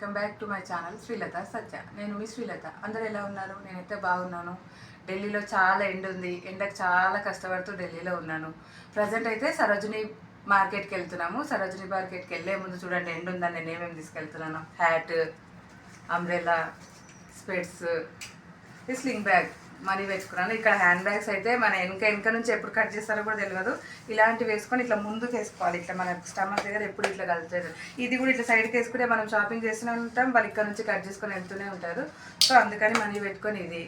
Welcome back to my channel Srilatha Satya. నేను మీ శ్రీలత. అందరు ఎలా ఉన్నారు? నేనైతే బాగున్నాను. ఢిల్లీలో చాలా ఎండ ఉంది. ఎండకు చాలా కష్టపడుతూ ఢిల్లీలో ఉన్నాను. ప్రజెంట్ అయితే సరోజిని మార్కెట్కి వెళ్తున్నాము. సరోజిని మార్కెట్కి వెళ్ళే ముందు చూడండి ఎండ ఉందని నేను ఏమేమి తీసుకెళ్తున్నాను? Hat umbrella specs sling bag money వేసుకున్నాను ఇక్కడ హ్యాండ్ బ్యాగ్స్ అయితే మన వెనుక వెనక నుంచి ఎప్పుడు కట్ చేస్తారో కూడా తెలియదు. ఇలాంటివి వేసుకొని ఇట్లా ముందుకు వేసుకోవాలి. ఇట్లా మన స్టమక్ దగ్గర ఎప్పుడు ఇట్లా కలుగుతుంది. ఇది కూడా ఇట్లా సైడ్కి వేసుకుంటే మనం షాపింగ్ చేస్తూనే ఉంటాం. వాళ్ళు ఇక్కడ నుంచి కట్ చేసుకొని వెళ్తూనే ఉంటారు. సో అందుకని మనీ పెట్టుకొని ఇది.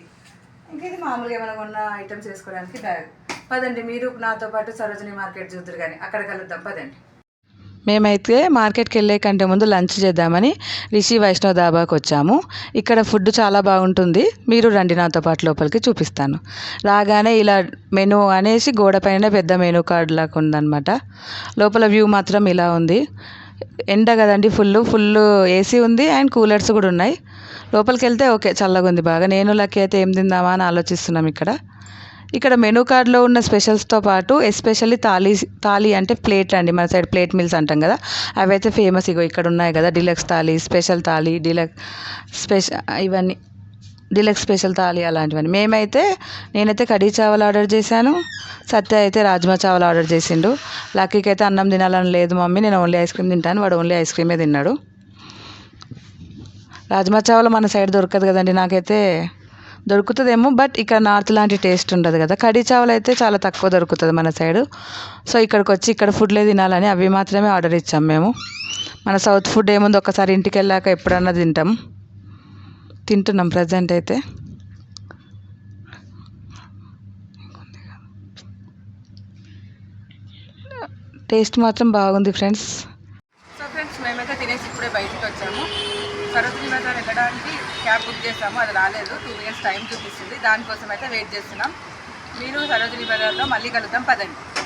ఇంకా ఇది మామూలుగా ఏమైనా కొన్న ఐటమ్స్ వేసుకోవడానికి బ్యాగ్ పదండి మీరు నాతో పాటు సరోజిని మార్కెట్ చూద్దరు కానీ అక్కడ కలుద్దాం. పదండి. మేమైతే మార్కెట్కి వెళ్ళే కంటే ముందు లంచ్ చేద్దామని రిషి వైష్ణవ్ దాబాకి వచ్చాము. ఇక్కడ ఫుడ్ చాలా బాగుంటుంది. మీరు రండి నాతో పాటు లోపలికి చూపిస్తాను. రాగానే ఇలా మెను అనేసి గోడపైన పెద్ద మెనూ కార్డ్ లాగా ఉందన్నమాట. లోపల వ్యూ మాత్రం ఇలా ఉంది. ఎండ కదండి ఫుల్ ఫుల్ ఏసీ ఉంది అండ్ కూలర్స్ కూడా ఉన్నాయి. లోపలికి వెళ్తే ఓకే చల్లగా ఉంది బాగా. నేను లక్కీ అయితే ఏం తిందామా అని ఆలోచిస్తున్నాం ఇక్కడ. ఇక్కడ మెనూ కార్డ్లో ఉన్న స్పెషల్స్తో పాటు ఎస్పెషల్లీ థాలీ థాలీ అంటే ప్లేట్ అండి. మన సైడ్ ప్లేట్ మీల్స్ అంటాం కదా. అవైతే ఫేమస్ ఇగో ఇక్కడ ఉన్నాయి కదా. Deluxe thali special thali deluxe special ఇవన్నీ డిలక్స్ స్పెషల్ థాలీ అలాంటివన్నీ. మేమైతే నేనైతే కడీ చావల్ ఆర్డర్ చేశాను. సత్య అయితే రాజ్మా చావల్ ఆర్డర్ చేసిండు. లక్కీకి అయితే అన్నం తినాలని లేదు మమ్మీ. నేను ఓన్లీ ఐస్ క్రీమ్ తింటాను. వాడు ఓన్లీ ఐస్ క్రీమే తిన్నాడు. రాజ్మా చావల్ మన సైడ్ దొరకదు కదండి. నాకైతే దొరుకుతుందేమో బట్ ఇక్కడ నార్త్ లాంటి టేస్ట్ ఉండదు కదా. కడీ చావలు అయితే చాలా తక్కువ దొరుకుతుంది మన సైడ్ సో ఇక్కడికి వచ్చి ఇక్కడ ఫుడ్లే తినాలని అవి మాత్రమే ఆర్డర్ ఇచ్చాం మేము. మన సౌత్ ఫుడ్ ఏముంది? ఒకసారి ఇంటికి వెళ్ళాక ఎప్పుడన్నా తింటాం. తింటున్నాం ప్రజెంట్ అయితే. టేస్ట్ మాత్రం బాగుంది ఫ్రెండ్స్ సో ఫ్రెండ్స్ మేమైతే తినేసి ఇప్పుడే బయటికి వచ్చాము సరోజిని బజార్ వెళ్ళడానికి క్యాబ్ బుక్ చేసాము అది రాలేదు. టూ మినిట్స్ టైం చూపిస్తుంది. దానికోసం అయితే వెయిట్ చేస్తున్నాం. మీరు సరోజిని బజార్లో మళ్ళీ కలుద్దాం. పదండి.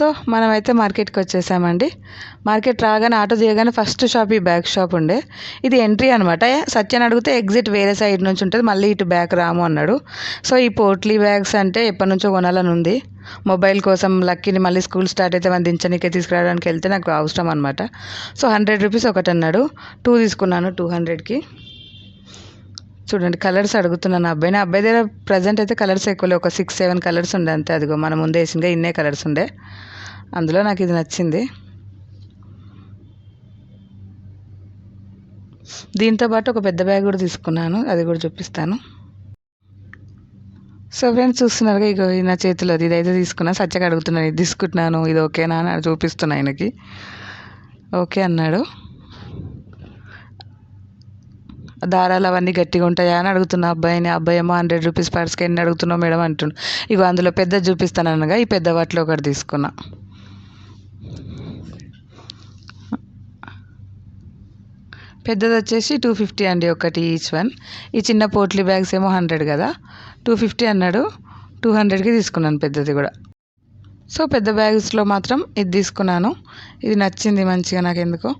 సో మనమైతే మార్కెట్కి వచ్చేసామండి. మార్కెట్ రాగానే ఆటో దిగగానే ఫస్ట్ షాప్ ఈ బ్యాగ్ షాప్ ఉండే. ఇది ఎంట్రీ అనమాట సత్యాన్ని అడిగితే ఎగ్జిట్ వేరే సైడ్ నుంచి ఉంటుంది మళ్ళీ ఇటు బ్యాక్ రాము అన్నాడు. సో ఈ పోట్లీ బ్యాగ్స్ అంటే ఎప్పటి నుంచో కొనాలని ఉంది. మొబైల్ కోసం లక్కీని మళ్ళీ స్కూల్ స్టార్ట్ అయితే మనం దించనీకే తీసుకురావడానికి వెళ్తే నాకు అవసరం అనమాట సో హండ్రెడ్ రూపీస్ ఒకటి అన్నాడు. టూ తీసుకున్నాను టూ హండ్రెడ్కి. చూడండి కలర్స్ అడుగుతున్నాను అబ్బాయిని. అబ్బాయి దగ్గర ప్రజెంట్ అయితే కలర్స్ ఎక్కువ ఒక సిక్స్ సెవెన్ కలర్స్ ఉండే అంతే. అదిగో మన ముందే వేసిందిగా ఇన్నే కలర్స్ ఉండే. అందులో నాకు ఇది నచ్చింది. దీంతో పాటు ఒక పెద్ద బ్యాగ్ కూడా తీసుకున్నాను అది కూడా చూపిస్తాను. సో ఫ్రెండ్స్ చూస్తున్నారుగా ఇగో నా చేతిలో ఇది అయితే తీసుకున్నా. సచ్చగా అడుగుతున్నాను ఇది తీసుకుంటున్నాను ఇది ఓకేనా అని చూపిస్తున్నా ఆయనకి. ఓకే అన్నాడు. దారాలు అవన్నీ గట్టిగా ఉంటాయా అని అడుగుతున్నా. అబ్బాయిని అబ్బాయి ఏమో హండ్రెడ్ రూపీస్ పర్స్కి ఎన్ని అడుగుతున్నావు మేడం అంటుండు. ఇక అందులో పెద్ద చూపిస్తాను అనగా ఈ పెద్ద వాటిలో ఒకటి తీసుకున్నా. పెద్దది వచ్చేసి టూ ఫిఫ్టీ అండి ఒకటి ఈచ్ వన్ ఈ చిన్న పోట్లీ బ్యాగ్స్ ఏమో హండ్రెడ్ కదా. టూ ఫిఫ్టీ అన్నాడు. టూ హండ్రెడ్కి తీసుకున్నాను పెద్దది కూడా. సో పెద్ద బ్యాగ్స్లో మాత్రం ఇది తీసుకున్నాను. ఇది నచ్చింది మంచిగా నాకు ఎందుకో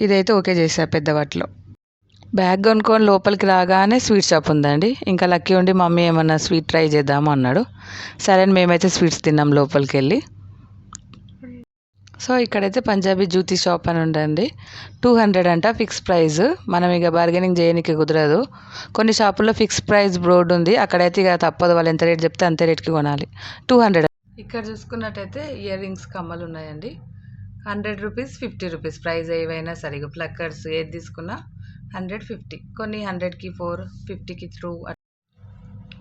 ఇదైతే ఓకే చేశాను పెద్ద వాటిలో. బ్యాగ్ కొనుక్కొని లోపలికి రాగానే స్వీట్ షాప్ ఉందండి. ఇంకా లక్కీ ఉండి మమ్మీ ఏమన్నా స్వీట్ ట్రై చేద్దాము అన్నాడు. సరే అని మేమైతే స్వీట్స్ తిన్నాం లోపలికి వెళ్ళి సో ఇక్కడైతే పంజాబీ జ్యూతి షాప్ అని ఉండండి టూ హండ్రెడ్ అంట ఫిక్స్ ప్రైస్. మనం ఇక బార్గెనింగ్ చేయడానికి కుదరదు. కొన్ని షాపుల్లో ఫిక్స్ ప్రైస్ బోర్డు ఉంది. అక్కడైతే ఇక తప్పదు. వాళ్ళు ఎంత రేట్ చెప్తే అంతే రేట్కి కొనాలి. Two hundred. ఇక్కడ చూసుకున్నట్టయితే ఇయర్ రింగ్స్ కమ్మలు ఉన్నాయండి. Hundred rupees fifty rupees price ఏవైనా సరే ఇక ప్లక్కర్స్ ఏది తీసుకున్నా హండ్రెడ్ ఫిఫ్టీ. కొన్ని హండ్రెడ్కి ఫోర్ ఫిఫ్టీకి త్రూ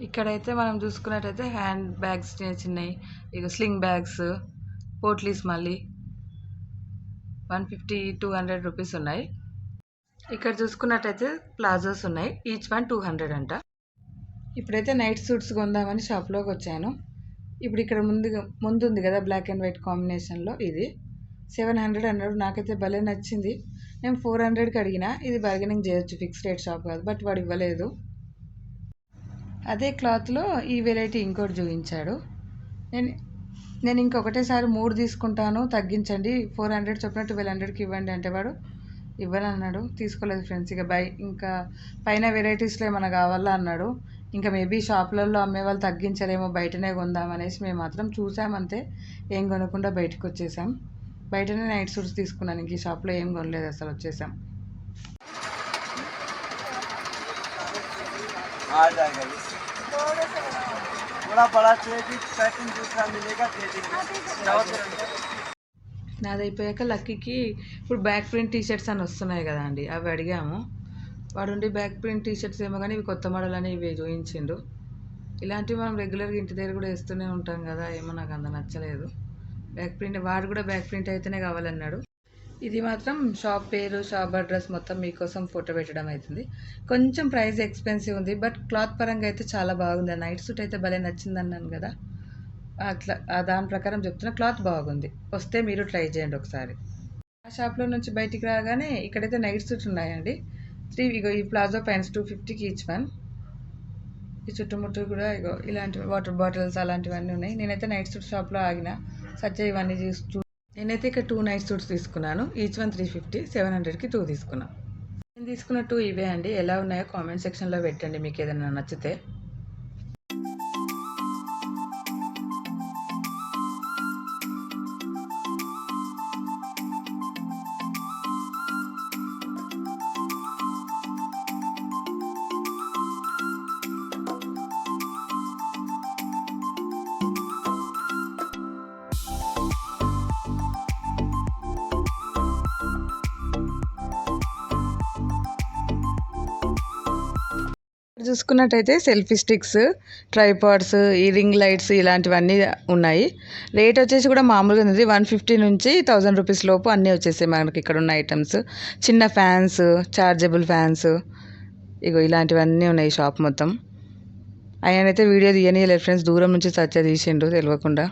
ఇక్కడైతే మనం చూసుకున్నట్టయితే హ్యాండ్ బ్యాగ్స్ చిన్న చిన్నవి ఇక స్లింగ్ బ్యాగ్స్ పోట్లీస్ మళ్ళీ one fifty two hundred rupees ఉన్నాయి. ఇక్కడ చూసుకున్నట్టయితే ప్లాజోస్ ఉన్నాయి. ఈచ్ వన్ టూ హండ్రెడ్ అంట. ఇప్పుడైతే నైట్ సూట్స్ కొందామని షాప్లోకి వచ్చాను. ఇప్పుడు ఇక్కడ ముందు ముందు ఉంది కదా బ్లాక్ అండ్ వైట్ కాంబినేషన్లో ఇది. సెవెన్ హండ్రెడ్ అన్నాడు నాకైతే భలే నచ్చింది. నేను ఫోర్ హండ్రెడ్కి అడిగిన ఇది బార్గెనింగ్ చేయొచ్చు ఫిక్స్ రేట్ షాప్ కాదు బట్ వాడు ఇవ్వలేదు. అదే క్లాత్లో ఈ వెరైటీ ఇంకోటి చూపించాడు. నేను నేను ఇంకొకటేసారి మూడు తీసుకుంటాను తగ్గించండి. ఫోర్ హండ్రెడ్ చొప్పున ట్వెల్వ్ హండ్రెడ్కి ఇవ్వండి అంటే వాడు ఇవ్వనన్నాడు. తీసుకోలేదు ఫ్రెండ్స్ ఇక బై ఇంకా పైన వెరైటీస్లో ఏమైనా కావాలా అన్నాడు. ఇంకా మేబీ షాపులలో అమ్మే వాళ్ళు తగ్గించలేమో బయటనే కొందామనేసి మేము మాత్రం చూసామంతే ఏం కొనకుండా బయటకు వచ్చేసాం. బయటనే నైట్ సూట్స్ తీసుకున్నాను ఇంక ఈ షాప్లో ఏం కొనలేదు అసలు వచ్చేసాం. थोड़ा बड़ा चाहिए पैकिंग दूसरा मिलेगा दे देंगे నాది అయిపోయాక లక్కీకి ఇప్పుడు బ్యాక్ ప్రింట్ టీ షర్ట్స్ అని వస్తున్నాయి కదా అండి అవి అడిగాము వాడుండి బ్యాక్ ప్రింట్ టీ షర్ట్స్ ఏమో కానీ ఇవి కొత్త మోడల్ అని ఇవి చూపించిండు ఇలాంటివి మనం రెగ్యులర్గా ఇంటి దగ్గర కూడా వేస్తూనే ఉంటాం కదా ఏమో నాకు అంత నచ్చలేదు బ్యాక్ ప్రింట్ వాడు కూడా బ్యాక్ ప్రింట్ అయితేనే కావాలన్నాడు ఇది మాత్రం షాప్ పేరు షాప్ అడ్రస్ మొత్తం మీకోసం ఫోటో పెట్టడం అవుతుంది కొంచెం ప్రైస్ ఎక్స్పెన్సివ్ ఉంది బట్ క్లాత్ పరంగా అయితే చాలా బాగుంది. నైట్ సూట్ అయితే భలే నచ్చింది అన్నాను కదా. అట్లా దాని ప్రకారం చెప్తున్నా క్లాత్ బాగుంది. వస్తే మీరు ట్రై చేయండి ఒకసారి. ఆ షాప్లో నుంచి బయటికి రాగానే ఇక్కడైతే నైట్ సూట్స్ ఉన్నాయండి. త్రీ ఇగో ఈ ప్లాజో ప్యాంట్స్ టూ ఫిఫ్టీకి ఈచ్ వన్ ఈ చుట్టుముట్టు కూడా ఇగో ఇలాంటి వాటర్ బాటిల్స్ అలాంటివన్నీ ఉన్నాయి. నేనైతే నైట్ సూట్ షాప్లో ఆగిన. సత్య ఇవన్నీ చూస్తూ నేనైతే ఇక్కడ టూ నైట్ సూట్స్ తీసుకున్నాను. Each one three fifty seven హండ్రెడ్కి టూ తీసుకున్నాను నేను తీసుకున్న టూ ఇవే అండి. ఎలా ఉన్నాయో కామెంట్ సెక్షన్లో పెట్టండి. మీకు ఏదైనా నచ్చితే. చూసుకున్నట్టయితే సెల్ఫీ స్టిక్స్ ట్రైపాడ్స్ ఈ రింగ్ లైట్స్ ఇలాంటివన్నీ ఉన్నాయి. రేట్ వచ్చేసి కూడా మామూలుగా ఉంది వన్ ఫిఫ్టీ నుంచి థౌజండ్ రూపీస్ లోపు అన్నీ వచ్చేసాయి మనకి ఇక్కడ ఉన్న ఐటమ్స్. చిన్న ఫ్యాన్స్ చార్జబుల్ ఫ్యాన్స్ ఇగో ఇలాంటివన్నీ ఉన్నాయి షాప్ మొత్తం. ఆయనైతే వీడియో తీయనీయలేదు ఫ్రెండ్స్ దూరం నుంచి సచ్చ తీసిండు తెలియకుండా.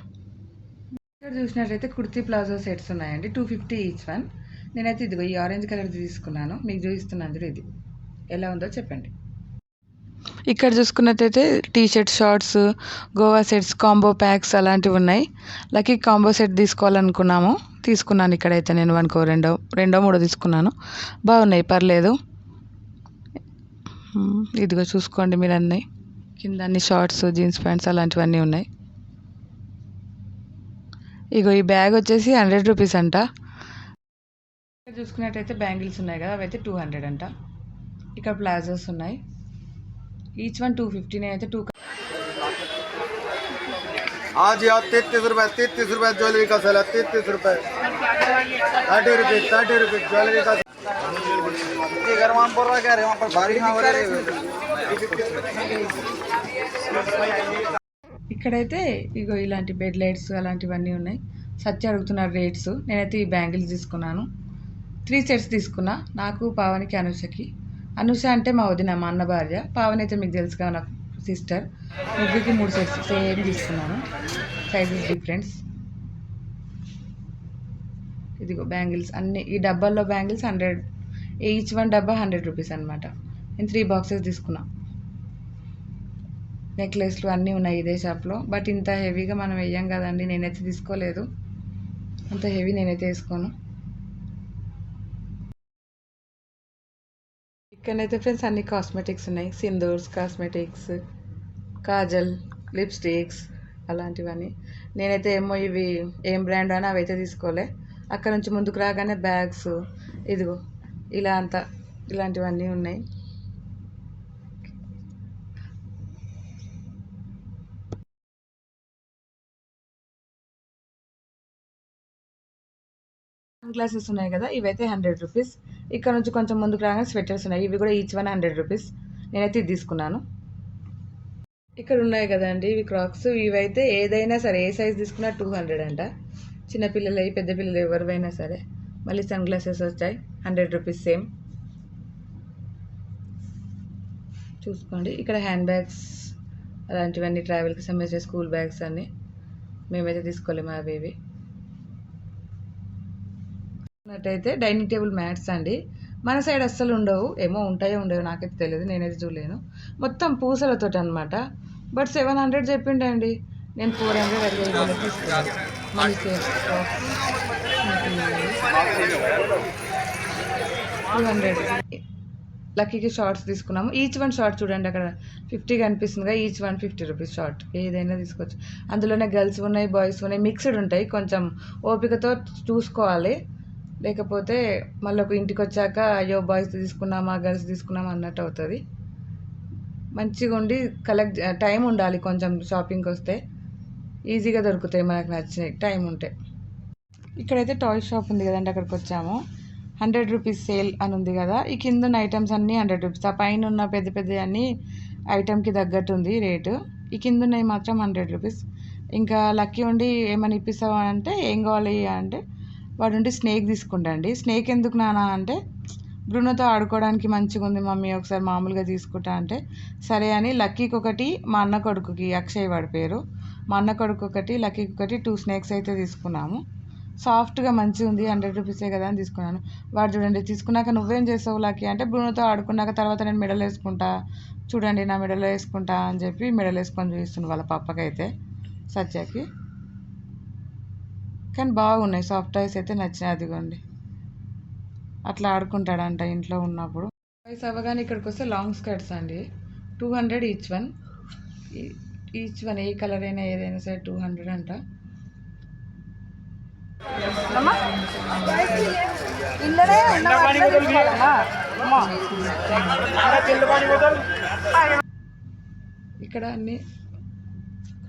ఇక్కడ చూసినట్లయితే కుర్తీ ప్లాజో సెట్స్ ఉన్నాయండి టూ ఫిఫ్టీ ఈచ్ వన్ నేనైతే ఇదిగో ఈ ఆరెంజ్ కలర్ది తీసుకున్నాను మీకు చూపిస్తున్నాను ఇది. ఎలా ఉందో చెప్పండి. ఇక్కడ చూసుకున్నట్టయితే T shirt shorts Goa sets combo packs అలాంటివి ఉన్నాయి. లక్కీ కాంబో సెట్ తీసుకోవాలనుకున్నాము. తీసుకున్నాను ఇక్కడైతే నేను వన్కో రెండో రెండో మూడో తీసుకున్నాను. బాగున్నాయి పర్లేదు. ఇదిగో చూసుకోండి మీరు అన్నీ కింద అన్ని షార్ట్స్ జీన్స్ ప్యాంట్స్ అలాంటివన్నీ ఉన్నాయి. ఇగో ఈ బ్యాగ్ వచ్చేసి హండ్రెడ్ రూపీస్ అంట. చూసుకున్నట్టయితే బ్యాంగిల్స్ ఉన్నాయి కదా అవైతే టూ హండ్రెడ్ అంట. ఇక్కడ ప్లాజోస్ ఉన్నాయి. ఈచ్ వన్ టూ ఫిఫ్టీ అయితే టూ हाँ जी हाँ तैतीस रुपए तैतीस रुपए ज्वेलरी का सेल है तैतीस रुपए thirty rupees thirty rupees jewellery का ये घर वहाँ बोल रहा क्या रे वहाँ पर भारी हाँ हो रहे ఇక్కడైతే ఇగో ఇలాంటి బెడ్ లైట్స్ అలాంటివన్నీ ఉన్నాయి సత్య అడుగుతున్నారు రేట్స్ నేనైతే ఈ బ్యాంగిల్స్ తీసుకున్నాను త్రీ సెట్స్ తీసుకున్నా నాకు పావనికి అనుషకి అనుష అంటే మా వదిన మా అన్న భార్య. పావని అయితే మీకు కదా నా సిస్టర్ ముగ్గురికి మూడు సెట్స్ సేమ్ తీసుకున్నాను. సైజెస్ డిఫరెన్స్ ఇదిగో బ్యాంగిల్స్ అన్ని ఈ డబ్బాల్లో బ్యాంగిల్స్ హండ్రెడ్ ఈచ్ వన్ డబ్బా హండ్రెడ్ రూపీస్ అనమాట నేను త్రీ బాక్సెస్ తీసుకున్నా. నెక్లెస్లు అన్నీ ఉన్నాయి ఇదే షాప్లో బట్ ఇంత హెవీగా మనం వేయం కదండి నేనైతే తీసుకోలేదు. అంత హెవీ నేనైతే వేసుకోను. ఇక్కడైతే ఫ్రెండ్స్ అన్ని కాస్మెటిక్స్ ఉన్నాయి. సిందూర్స్ కాస్మెటిక్స్ కాజల్ లిప్స్టిక్స్ అలాంటివన్నీ. నేనైతే ఏమో ఇవి ఏం బ్రాండ్ అని అవైతే తీసుకోలే. అక్కడ నుంచి ముందుకు రాగానే బ్యాగ్స్ ఇదిగో ఇలా అంతా ఇలాంటివన్నీ ఉన్నాయి. గ్లాసెస్ ఉన్నాయి కదా ఇవైతే హండ్రెడ్ రూపీస్ ఇక్కడ నుంచి కొంచెం ముందుకు రాగానే స్వెటర్స్ ఉన్నాయి. ఇవి కూడా ఈచ్ వన్ హండ్రెడ్ రూపీస్ నేనైతే ఇది తీసుకున్నాను. ఇక్కడ ఉన్నాయి కదండి ఇవి క్రాక్స్ ఇవైతే ఏదైనా సరే ఏ సైజ్ తీసుకున్నా టూ హండ్రెడ్ అంట. చిన్నపిల్లలు పెద్ద పిల్లలు ఎవరివైనా సరే. మళ్ళీ సన్ గ్లాసెస్ వచ్చాయి. హండ్రెడ్ రూపీస్ సేమ్ చూసుకోండి. ఇక్కడ హ్యాండ్ బ్యాగ్స్ అలాంటివన్నీ ట్రావెల్కి సంబంధించిన స్కూల్ బ్యాగ్స్ అన్నీ. మేమైతే తీసుకోలేము అవి ఇవి. చూసినట్టయితే డైనింగ్ టేబుల్ మ్యాట్స్ అండి. మన సైడ్ అస్సలు ఉండవు. ఏమో ఉంటాయో ఉండవో నాకైతే తెలియదు నేనైతే చూడలేను. మొత్తం పూసలతో అనమాట బట్ సెవెన్ హండ్రెడ్ చెప్పిండండి. నేను ఫోర్ హండ్రెడ్ తీసుకున్నాను టూ హండ్రెడ్. లక్కీకి షార్ట్స్ తీసుకున్నాము. ఈచ్ వన్ షార్ట్ చూడండి. అక్కడ fifty కనిపిస్తుందిగా each one fifty rupees short. ఏదైనా తీసుకోవచ్చు. అందులోనే గర్ల్స్ ఉన్నాయి బాయ్స్ ఉన్నాయి. మిక్స్డ్ ఉంటాయి. కొంచెం ఓపికతో చూసుకోవాలి. లేకపోతే మళ్ళీ ఒక ఇంటికి వచ్చాక అయ్యో బాయ్స్ తీసుకున్నామా గర్ల్స్ తీసుకున్నామా అన్నట్టు అవుతుంది. మంచిగా ఉండి కలెక్ట్ టైం ఉండాలి కొంచెం షాపింగ్కి వస్తే. ఈజీగా దొరుకుతాయి మనకు నచ్చినవి టైం ఉంటే. ఇక్కడైతే టాయ్ షాప్ ఉంది కదండి అక్కడికి వచ్చాము. హండ్రెడ్ రూపీస్ సేల్ అని ఉంది కదా ఈ కింద ఉన్న ఐటమ్స్ అన్నీ హండ్రెడ్ రూపీస్ ఆ పైన ఉన్న పెద్ద పెద్ద అన్నీ ఐటమ్కి తగ్గట్టు ఉంది రేటు ఈ కింద ఉన్నవి మాత్రం హండ్రెడ్ రూపీస్ ఇంకా లక్కీ ఉండి ఏమైనా ఇప్పిస్తావా అంటే ఏం కావాలి అంటే వాడు ఉండి స్నేక్ తీసుకుంటాండి. స్నేక్ ఎందుకు నానా అంటే బ్రూనోతో ఆడుకోవడానికి మంచిగా ఉంది మమ్మీ ఒకసారి మామూలుగా తీసుకుంటా అంటే. సరే అని లక్కీకి ఒకటి మా అన్న కొడుకుకి అక్షయ్ వాడి పేరు. మా అన్న కొడుకు ఒకటి లక్కీకి ఒకటి టూ స్నేక్స్ అయితే తీసుకున్నాము. సాఫ్ట్గా మంచిగా ఉంది హండ్రెడ్ రూపీసే కదా అని తీసుకున్నాను. వాడు చూడండి తీసుకున్నాక నువ్వేం చేసావు లక్కీ అంటే బ్రూనోతో ఆడుకున్నాక తర్వాత నేను మెడల్ వేసుకుంటా. చూడండి నా మెడలో వేసుకుంటా అని చెప్పి మెడల్ వేసుకొని చూపిస్తుంది వాళ్ళ పప్పకైతే సత్యకి. కానీ బాగున్నాయి. సాఫ్ట్ టాయ్స్ అయితే నచ్చినాయి. అదిగోండి. అట్లా ఆడుకుంటాడంట ఇంట్లో ఉన్నప్పుడు. వయసు అవ్వగానే ఇక్కడికి వస్తే లాంగ్ స్కర్ట్స్ అండి. Two hundred each one each one ఏ కలర్ అయినా ఏదైనా సరే టూ హండ్రెడ్ అంట. ఇక్కడ అన్ని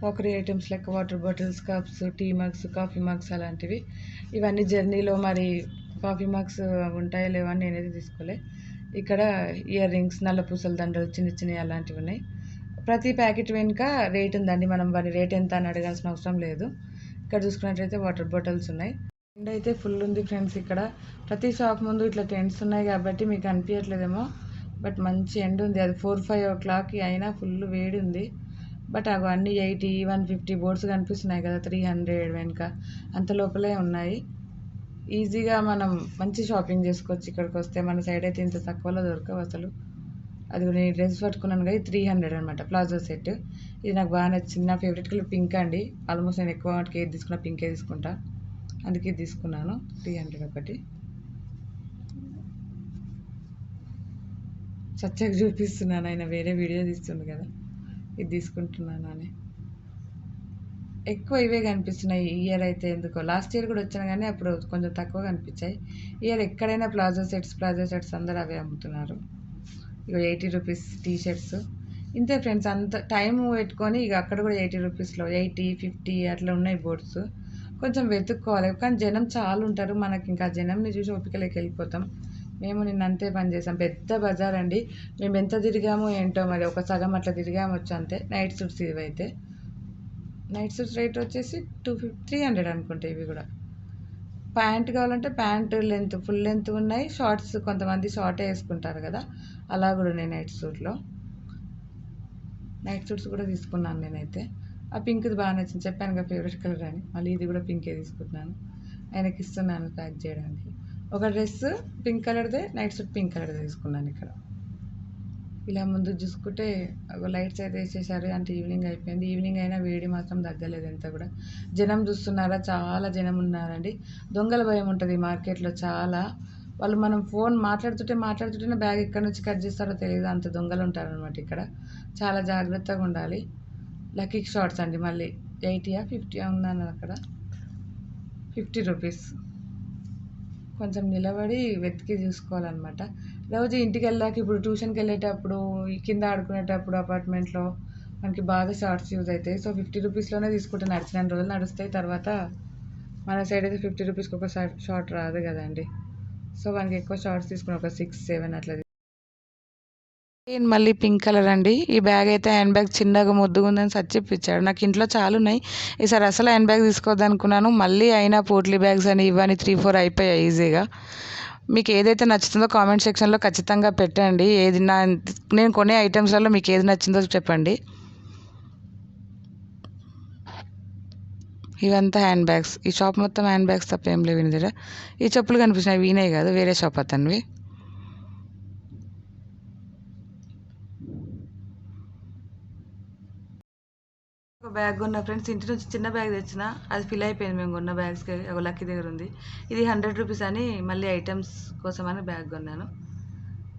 క్రాకరీ ఐటమ్స్ లెక్క water bottles cups tea mugs coffee mugs అలాంటివి. ఇవన్నీ జర్నీలో మరి కాఫీ మగ్స్ ఉంటాయో లేవో అని నేనైతే తీసుకోలే. ఇక్కడ ఇయర్ రింగ్స్ నల్ల పూసల దండలు చిన్న చిన్నవి అలాంటివి ఉన్నాయి. ప్రతి ప్యాకెట్ వెనుక రేట్ ఉందండి. మనం వారి రేట్ ఎంత అని అడగాల్సిన అవసరం లేదు. ఇక్కడ చూసుకున్నట్లయితే వాటర్ బాటిల్స్ ఉన్నాయి. ఎండ అయితే ఫుల్ ఉంది ఫ్రెండ్స్ ఇక్కడ. ప్రతి షాప్ ముందు ఇట్లా టెంట్స్ ఉన్నాయి కాబట్టి మీకు అనిపించట్లేదేమో బట్ మంచి ఎండ ఉంది. అది ఫోర్ ఫైవ్ ఓ క్లాక్కి అయినా ఫుల్ వేడి ఉంది. బట్ అవి అన్నీ ఎయిటీ వన్ ఫిఫ్టీ బోర్డ్స్ కనిపిస్తున్నాయి కదా త్రీ హండ్రెడ్ వెనుక. అంత లోపలే ఉన్నాయి. ఈజీగా మనం మంచి షాపింగ్ చేసుకోవచ్చు ఇక్కడికి వస్తే. మన సైడ్ అయితే ఇంత తక్కువలో దొరకవు అసలు. అది నేను డ్రెస్ పట్టుకున్నాను కదా త్రీ హండ్రెడ్ అనమాట ప్లాజో సెట్. ఇది నాకు బాగా నచ్చింది నా ఫేవరెట్ కలర్ పింక్ అండి. ఆల్మోస్ట్ నేను ఎక్కువ వాటికి ఏది తీసుకున్నా పింకే తీసుకుంటా. అందుకే తీసుకున్నాను త్రీ హండ్రెడ్ ఒకటి. చచ్చగా చూపిస్తున్నాను ఆయన వేరే వీడియో తీస్తుంది కదా. ఇది తీసుకుంటున్నాను అని. ఎక్కువ ఇవే కనిపిస్తున్నాయి ఈ ఇయర్ అయితే ఎందుకో. లాస్ట్ ఇయర్ కూడా వచ్చాను కానీ అప్పుడు కొంచెం తక్కువ కనిపించాయి. ఇయర్ ఎక్కడైనా ప్లాజో సెట్స్ ప్లాజో సెట్స్ అందరూ అవే అమ్ముతున్నారు. ఇక ఎయిటీ రూపీస్ టీ షర్ట్స్ ఇంతే ఫ్రెండ్స్ అంత టైం పెట్టుకొని ఇక అక్కడ కూడా ఎయిటీ రూపీస్లో ఎయిటీ ఫిఫ్టీ అట్లా ఉన్నాయి బోర్డ్స్. కొంచెం వెతుక్కోవాలి. కానీ జనం చాలా ఉంటారు. మనకి ఇంకా జనంని చూసి ఓపికలోకి వెళ్ళిపోతాం. మేము నిన్న అంతే పని చేసాం పెద్ద బజార్ అండి మేము ఎంత తిరిగామో ఏంటో మరి ఒక సగం అట్లా తిరిగాము వచ్చి అంతే. నైట్ సూట్స్ ఇవి అయితే నైట్ సూట్స్ రేట్ వచ్చేసి టూ ఫిఫ్టీ త్రీ హండ్రెడ్ అనుకుంటా ఇవి కూడా. ప్యాంట్ కావాలంటే ప్యాంట్ లెంత్ ఫుల్ లెంత్ ఉన్నాయి. షార్ట్స్ కొంతమంది షార్టే వేసుకుంటారు కదా అలా కూడా ఉన్నాయి నైట్ సూట్లో నైట్ సూట్స్ కూడా తీసుకున్నాను నేనైతే. ఆ పింక్ది బాగా నచ్చింది. చెప్పాను కదా ఫేవరెట్ కలర్ అని. మళ్ళీ ఇది కూడా పింకే తీసుకుంటున్నాను. ఆయనకి ఇస్తున్నాను ప్యాక్ చేయడానికి. ఒక డ్రెస్ పింక్ కలర్దే నైట్ సూట్ పింక్ కలర్ తీసుకున్నాను ఇక్కడ. ఇలా ముందు చూసుకుంటే లైట్స్ అయితే వేసేసారు అంటే ఈవినింగ్ అయిపోయింది. ఈవినింగ్ అయినా వేడి మాత్రం తగ్గలేదు ఎంత కూడా. జనం చూస్తున్నారా? చాలా జనం ఉన్నారండి. దొంగల భయం ఉంటుంది మార్కెట్లో చాలా. వాళ్ళు మనం ఫోన్ మాట్లాడుతుంటే మాట్లాడుతుంటేనే బ్యాగ్ ఎక్కడి నుంచి కట్ చేస్తారో తెలియదు. అంత దొంగలు ఉంటారనమాట ఇక్కడ. చాలా జాగ్రత్తగా ఉండాలి. లక్కీ షార్ట్స్ అండి మళ్ళీ. ఎయిటీయా ఫిఫ్టీయా ఉందన్నది అక్కడ. Fifty rupees. కొంచెం నిలబడి వెతికి చూసుకోవాలన్నమాట. రోజు ఇంటికి వెళ్ళాక ఇప్పుడు ట్యూషన్కి వెళ్ళేటప్పుడు కింద ఆడుకునేటప్పుడు అపార్ట్మెంట్లో మనకి బాగా షార్ట్స్ యూజ్ అవుతాయి సో ఫిఫ్టీ రూపీస్లోనే తీసుకుంటే నడిచిన రోజులు నడుస్తాయి. తర్వాత మన సైడ్ అయితే ఫిఫ్టీ రూపీస్కి ఒక షార్ట్ రాదు కదండి. సో మనకి ఎక్కువ షార్ట్స్ తీసుకుని ఒక సిక్స్ సెవెన్ అట్లా ఈయన మళ్ళీ పింక్ కలర్ అండి. ఈ బ్యాగ్ అయితే హ్యాండ్ బ్యాగ్ చిన్నగా ముద్దుగుందని సచ్చిప్పించాడు నాకు ఇంట్లో చాలా ఉన్నాయి ఈసారి అసలు హ్యాండ్ బ్యాగ్ తీసుకోవద్దనుకున్నాను మళ్ళీ అయినా పోట్లీ బ్యాగ్స్ అని ఇవన్నీ త్రీ ఫోర్ అయిపోయాయి ఈజీగా. మీకు ఏదైతే నచ్చుతుందో కామెంట్ సెక్షన్లో ఖచ్చితంగా పెట్టండి. ఏది నా నేను కొనే ఐటమ్స్లలో మీకు ఏది నచ్చిందో చెప్పండి. ఇవంతా హ్యాండ్ బ్యాగ్స్. ఈ షాప్ మొత్తం హ్యాండ్ బ్యాగ్స్ తప్ప ఏం లేవు దగ్గర ఈ చెప్పులు కనిపిస్తున్నాయి వీనే కాదు వేరే షాప్ అతనివి. బ్యాగ్ కొన్న ఫ్రెండ్స్ ఇంటి నుంచి చిన్న బ్యాగ్ తెచ్చిన అది ఫిల్ అయిపోయింది మేము కొన్న బ్యాగ్స్కి. ఒక లక్కీ దగ్గర ఉంది. ఇది హండ్రెడ్ రూపీస్ అని మళ్ళీ ఐటమ్స్ కోసం అని బ్యాగ్ కొన్నాను.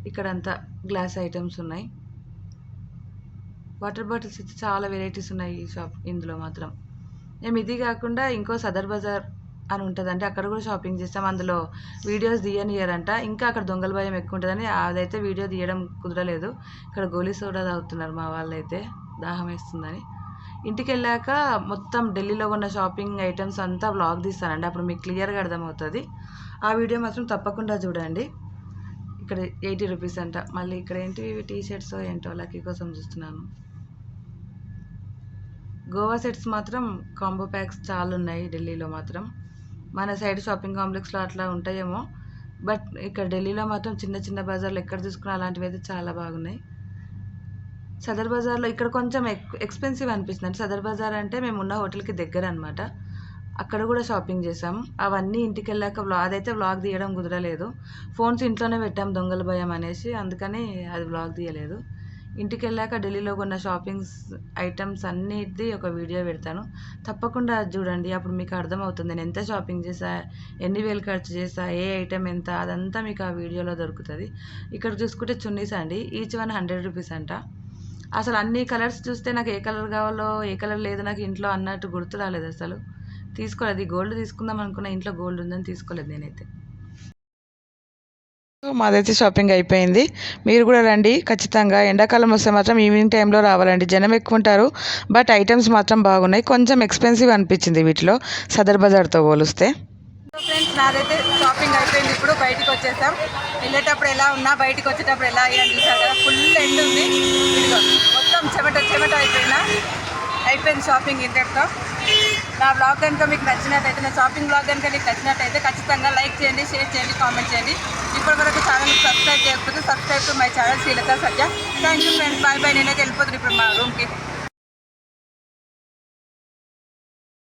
ఇక్కడ అంతా గ్లాస్ ఐటమ్స్ ఉన్నాయి. వాటర్ బాటిల్స్ అయితే చాలా వెరైటీస్ ఉన్నాయి ఈ షాప్ ఇందులో మాత్రం. మేము ఇది కాకుండా ఇంకో సదర్ బజార్ అని ఉంటుంది అంటే అక్కడ కూడా షాపింగ్ చేస్తాం. అందులో వీడియోస్ తీయనియరంట ఇంకా అక్కడ దొంగల భయం ఎక్కువ ఉంటుందని అదైతే వీడియో తీయడం కుదరలేదు. ఇక్కడ గోలీ సోడా తాగుతున్నారు మా వాళ్ళైతే. దాహం వేస్తుందని. ఇంటికి వెళ్ళాక మొత్తం ఢిల్లీలో ఉన్న షాపింగ్ ఐటమ్స్ అంతా బ్లాగ్ తీస్తానండి. అప్పుడు మీకు క్లియర్గా అర్థమవుతుంది. ఆ వీడియో మాత్రం తప్పకుండా చూడండి. ఇక్కడ ఎయిటీ రూపీస్ అంట. మళ్ళీ ఇక్కడ ఏంటి టీ షర్ట్స్ ఏంటో లక్కీ కోసం చూస్తున్నాను. గోవా సెట్స్ మాత్రం కాంబో ప్యాక్స్ చాలా ఉన్నాయి ఢిల్లీలో మాత్రం. మన సైడ్ షాపింగ్ కాంప్లెక్స్లో అట్లా ఉంటాయేమో. బట్ ఇక్కడ ఢిల్లీలో మాత్రం చిన్న చిన్న బజార్లు ఎక్కడ చూసుకున్నా అలాంటివి అయితే చాలా బాగున్నాయి. సదర్ బజార్లో ఇక్కడ కొంచెం ఎక్ ఎక్స్పెన్సివ్ అనిపిస్తుంది. సదర్ బజార్ అంటే మేము ఉన్న హోటల్కి దగ్గర అనమాట అక్కడ కూడా షాపింగ్ చేసాం అవన్నీ ఇంటికి వెళ్ళాక వ్లా అదైతే వ్లాగ్ తీయడం కుదరలేదు. ఫోన్స్ ఇంట్లోనే పెట్టాం దొంగల భయం అనేసి అందుకని అది వ్లాగ్ తీయలేదు. ఇంటికి వెళ్ళాక ఢిల్లీలో కొన్న షాపింగ్స్ ఐటమ్స్ అన్నిటిది ఒక వీడియో పెడతాను. తప్పకుండా అది చూడండి. అప్పుడు మీకు అర్థమవుతుంది నేను ఎంత షాపింగ్ చేసా ఎన్ని వేలు ఖర్చు చేసా ఏ ఐటమ్ ఎంత అదంతా మీకు ఆ వీడియోలో దొరుకుతుంది. ఇక్కడ చూసుకుంటే చున్నీస్ అండి. ఈచ్ వన్ హండ్రెడ్ రూపీస్ అంట. అసలు అన్ని కలర్స్ చూస్తే నాకు ఏ కలర్ కావాలో ఏ కలర్ లేదు నాకు ఇంట్లో అన్నట్టు గుర్తు రాలేదు అసలు. తీసుకోలేదు. ఈ గోల్డ్ తీసుకుందాం అనుకున్న ఇంట్లో గోల్డ్ ఉందని తీసుకోలేదు నేనైతే. సో మాదైతే షాపింగ్ అయిపోయింది. మీరు కూడా రండి. ఖచ్చితంగా ఎండాకాలం వస్తే మాత్రం ఈవినింగ్ టైంలో రావాలండి. జనం ఎక్కువ ఉంటారు. బట్ ఐటమ్స్ మాత్రం బాగున్నాయి. కొంచెం ఎక్స్పెన్సివ్ అనిపించింది వీటిలో. సదర్ బజార్తో పోలిస్తే. ఫ్రెండ్స్ నాదైతే షాపింగ్ అయిపోయింది. ఇప్పుడు బయటకు వచ్చేసాం. వెళ్ళేటప్పుడు ఎలా ఉన్నా బయటకు వచ్చేటప్పుడు ఎలా అయ్యా చూసారు కదా. ఫుల్ ఎండ్ ఉంది. మొత్తం చెమట చెమట అయిపోయినా. అయిపోయింది షాపింగ్ ఇంతటితో నా బ్లాగ్ కనుక మీకు నచ్చినట్టయితే నా షాపింగ్ బ్లాగ్ కనుక మీకు నచ్చినట్టయితే ఖచ్చితంగా లైక్ చేయండి షేర్ చేయండి కామెంట్ చేయండి. ఇప్పటి వరకు ఛానల్ని సబ్స్క్రైబ్ చేయకపోతే subscribe to my channel Srilatha Satya thank you friends bye bye నేనైతే వెళ్ళిపోతుంది ఇప్పుడు మా రూమ్కి